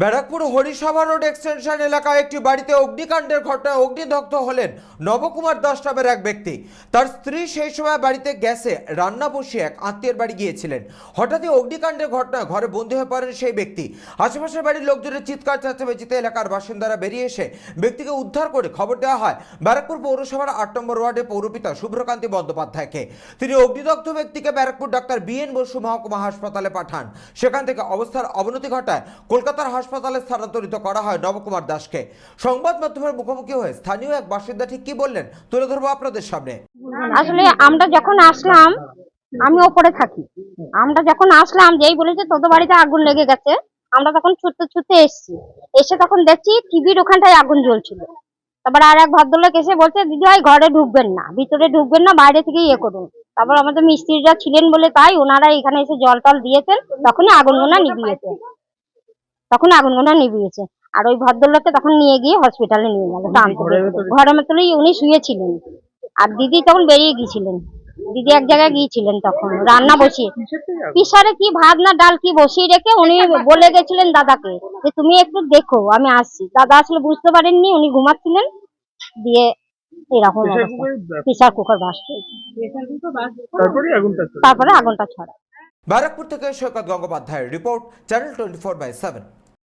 Barrackpore Harisabha road extension এলাকায় একটি বাড়িতে অগ্নিকাণ্ডের ঘটনায় অগ্নিদগ্ধ হলেন নবকুমার দাস নামের এক ব্যক্তি। তার স্ত্রী সেই সময় বাড়িতে গ্যাসে রান্না বসিয়ে এক আত্মীয়ের বাড়ি গিয়েছিলেন। হঠাৎই অগ্নিকাণ্ডের ঘটনায় ঘরে বন্দী হয়ে পড়েন সেই ব্যক্তি। আশেপাশের বাড়ির লোকজনের চিৎকার, চেঁচামেচিতে এলাকার বাসিন্দারা বেরিয়ে এসে ব্যক্তিকে উদ্ধার করে খবর দেওয়া হয়, ব্যারাকপুর পৌরসভার আট নম্বর ওয়ার্ডে পৌরপিতা শুভ্রকান্তি বন্দ্যোপাধ্যায়কে। তিনি অগ্নিদগ্ধ ব্যক্তিকে Barrackpore doctor B N Basu মহকুমা হাসপাতালে পাঠান। সেখান থেকে অবস্থার অবনতি ঘটায় কলকাতার হাসপাতালে স্থানান্তরিত করা হয় নবকুমার দাসকে। সংবাদ মাধ্যমের মুখোমুখি হয়ে স্থানীয় এক বাসিন্দা ঠিক কি বললেন, তুলে ধরবো আপনাদের সামনে। আসলে আমরা যখন আসলাম, আমি ওপরে থাকি। আমরা যখন আসলাম, যেই বলেছে তোদের বাড়িতে আগুন লেগে গেছে, আমরা তখন ছুটতে ছুটতে এসেছি। এসে তখন দেখছি টিভির ওখানটায় আগুন জ্বলছিল। তারপর আর এক ভদ্রলোক এসে বলছে, দিদি ভাই, ঘরে ঢুকবেন না, ভিতরে ঢুকবেন না, বাইরে থেকে ইয়ে করুন। তারপর আমাদের মিস্ত্রিরা ছিলেন বলে তাই ওনারা এখানে এসে জল টল দিয়েছেন, তখনই আগুন আগুনগুলো নিভিয়েছে। তখন আগুনগুলো নিভিয়েছে। আর ওই ভদ্রলোককে তখন নিয়ে গিয়ে হসপিটালে নিয়ে গেল ঘরের ভেতরেই উনি শুয়েছিলেন। আর দিদি তখন বেরিয়ে গিয়েছিলেন। দিদি এক জায়গায় গিয়েছিলেন তখন রান্না বসিয়ে। পিসারে কি ভাত না ডাল কি বসিয়ে রেখে উনি বলে গেছিলেন দাদাকে যে তুমি একটু দেখো আমি আসছি। দাদা আসলে বুঝতে পারেননি উনি ঘুমাচ্ছিলেন। দিয়ে এরকম প্রেসার কুকার বাস তারপরে আগুনটা চলে তারপরে আগুনটা ছড়া ব্যারাকপুর থেকে সৈকত গঙ্গোপাধ্যায়ের report channel twenty four by seven